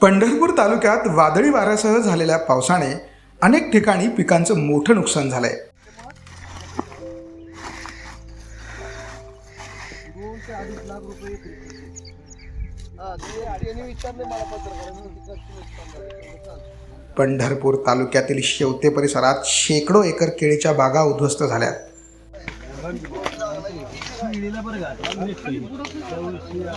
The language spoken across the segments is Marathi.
पंढरपूर तालुक्यात वादळी वाऱ्यासह झालेल्या पावसाने अनेक ठिकाणी पिकांचं मोठं नुकसान झालंय झालं. पंढरपूर तालुक्यातील शेवते परिसरात शेकडो एकर केळीच्या बागा उद्ध्वस्त झाल्या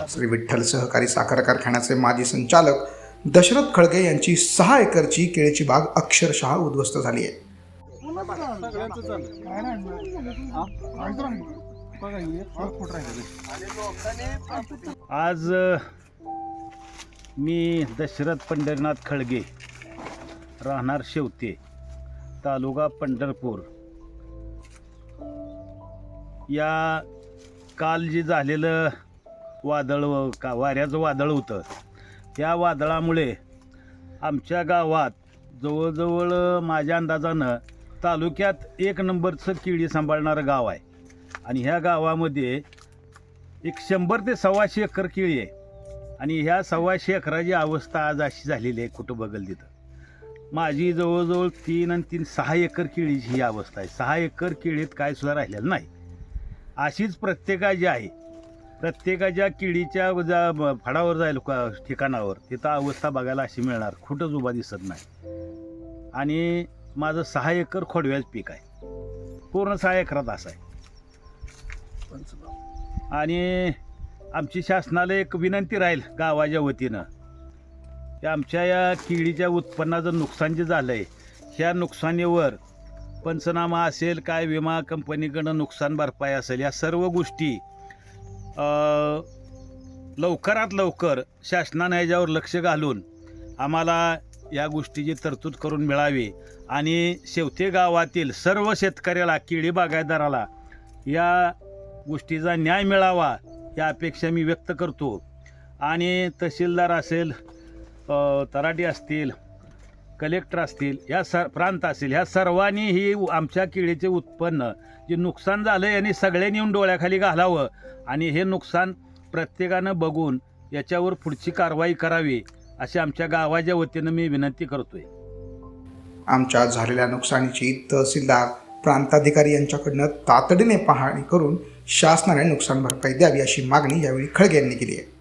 श्री विठ्ठल सहकारी साखर कारखान्याचे माजी संचालक दशरथ खळगे यांची सहा एकरची केळीची बाग अक्षरशः उद्ध्वस्त झाली आहे. आज मी दशरथ पंढरीनाथ खळगे राहणार शेवते तालुका पंढरपूर. या काल जे झालेलं वादळ व- का वाऱ्याचं वादळ होतं त्या वादळामुळे आमच्या गावात जवळजवळ माझ्या अंदाजानं तालुक्यात एक नंबरचं किडी सांभाळणारं गाव आहे. आणि ह्या गावामध्ये एक शंभर ते सव्वाशे एकर केळी आहे. आणि ह्या सव्वाशे एकराची अवस्था आज अशी झालेली आहे कुठं बघल तिथं. माझी जवळजवळ तीन आणि तीन सहा एकर केळीची ही अवस्था आहे. सहा एकर केळीत काय सुद्धा राहिलेलं नाही. अशीच प्रत्येकाची आहे प्रत्येकाच्या किडीच्या ज्या फडावर जाईल का- ठिकाणावर. तिथं अवस्था बघायला अशी मिळणार. कुठंच उभा दिसत नाही. आणि माझं सहा एकर खोडव्याच पीक आहे. पूर्ण सहा एकरात असं आहे. आणि आमची शासनाला एक विनंती राहील गावाच्या वतीनं. की आमच्या या किडीच्या उत्पन्नाचं नुकसान जे झालं आहे ह्या नुकसानीवर पंचनामा असेल काय विमा कंपनीकडं नुकसान भरपाई असेल या सर्व गोष्टी लवकरात लवकर शासनानं याच्यावर लक्ष घालून आम्हाला या गोष्टीची तरतूद करून मिळावी. आणि शेवते गावातील सर्व शेतकऱ्याला केळी बागायतदाराला या गोष्टीचा न्याय मिळावा या अपेक्षा मी व्यक्त करतो. आणि तहसीलदार असेल तराटी असतील कलेक्टर असतील या सर प्रांत असतील ह्या सर्वांनी ही आमच्या केळीचे उत्पन्न जे नुकसान झालं यांनी सगळ्यांनी येऊन डोळ्याखाली घालावं. आणि हे नुकसान प्रत्येकानं बघून याच्यावर पुढची कारवाई करावी अशी आमच्या गावाच्या वतीनं मी विनंती करतोय. आमच्या झालेल्या नुकसानीची तहसीलदार प्रांताधिकारी यांच्याकडनं तातडीने पाहणी करून शासनाने नुकसान भरपाई द्यावी अशी मागणी यावेळी खळगे यांनी केली आहे.